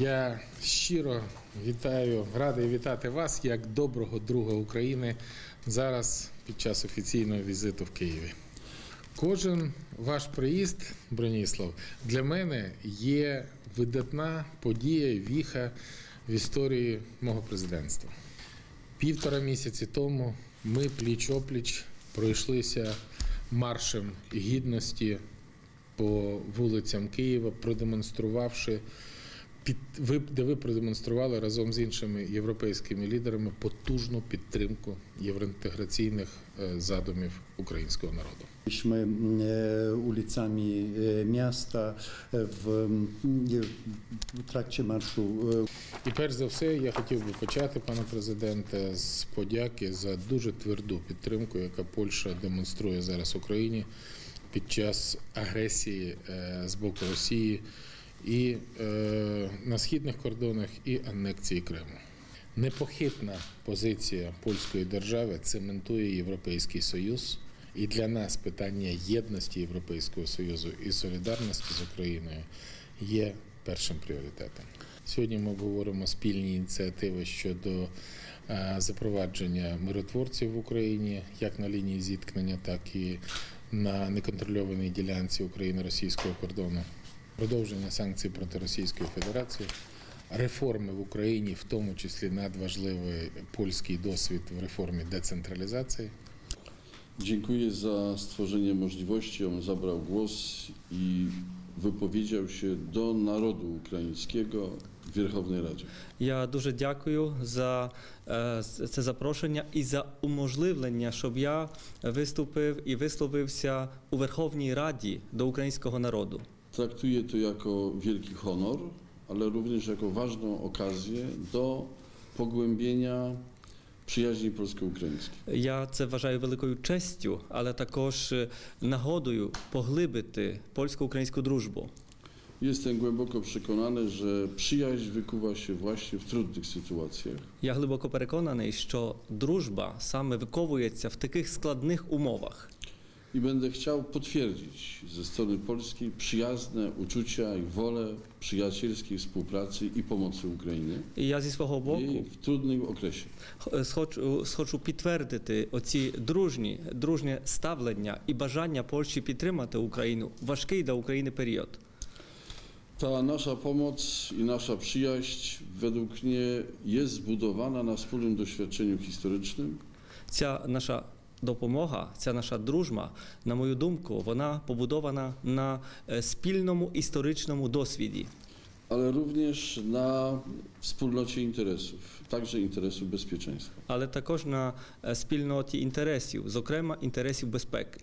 Я щиро вітаю, радий вітати вас як доброго друга України зараз під час офіційного візиту в Києві. Кожен ваш приїзд, Броніслав, для мене є видатна подія, віха в історії мого президентства. Півтора місяці тому ми пліч-опліч пройшлися маршем гідності по вулицям Києва, продемонструвавши під ви, де ви продемонстрували разом з іншими європейськими лідерами потужну підтримку євроінтеграційних е, задумів українського народу. Miasta e, w, m, w trakcie marszu e, І перш за все, я хотів би почати, пане президенте, з подяки за дуже тверду підтримку, яка Польща демонструє зараз Україні під час агресії е, з боку Росії і е, на східних кордонах, і анексії Криму. Непохитна позиція польської держави цементує Європейський Союз. І для нас питання єдності Європейського Союзу і солідарності з Україною є першим пріоритетом. Сьогодні ми обговоримо спільні ініціативи щодо е, запровадження миротворців в Україні, як на лінії зіткнення, так і на неконтрольованій ділянці України-російського кордону, продовження санкцій проти Російської Федерації. Реформи в Україні, в тому числі надважливий польський досвід в реформі децентралізації. Dziękuję za stworzenie możliwości. On zabrał głos i wypowiedział się do narodu ukraińskiego w Wierchownej Radzie. Я дуже дякую за е, це запрошення і за уможливлення, щоб я виступив і висловився у Верховній Раді до українського народу. Traktuję to jako wielki honor, ale również jako ważną okazję do pogłębienia przyjaźni polsko-ukraińskiej. Я це вважаю великою честю, але також е, нагодою поглибити польсько-українську дружбу. Jestem głęboko przekonany, że przyjaźń wykuwa się właśnie w trudnych sytuacjach. Я глибоко переконаний, що дружба саме виковується в таких складних умовах. I będę chciał potwierdzić ze strony polskiej przyjazne uczucia i wolę przyjacielskiej współpracy i pomocy Ukrainie І я зі свого боку jej w trudnym okresie. Х- Хочу, хочу підтвердити оці дружні, дружнє ставлення і бажання Польщі підтримати Україну в важкий для України період. Ta nasza pomoc i nasza przyjaźń według mnie jest zbudowana na wspólnym doświadczeniu historycznym, Ця наша допомога, ця наша дружба, на мою думку, вона побудована на е, спільному історичному досвіді, ale również na wspólnocie interesów, także інтересів bezpieczeństwa. але також на е, спільноті інтересів, зокрема інтересів безпеки.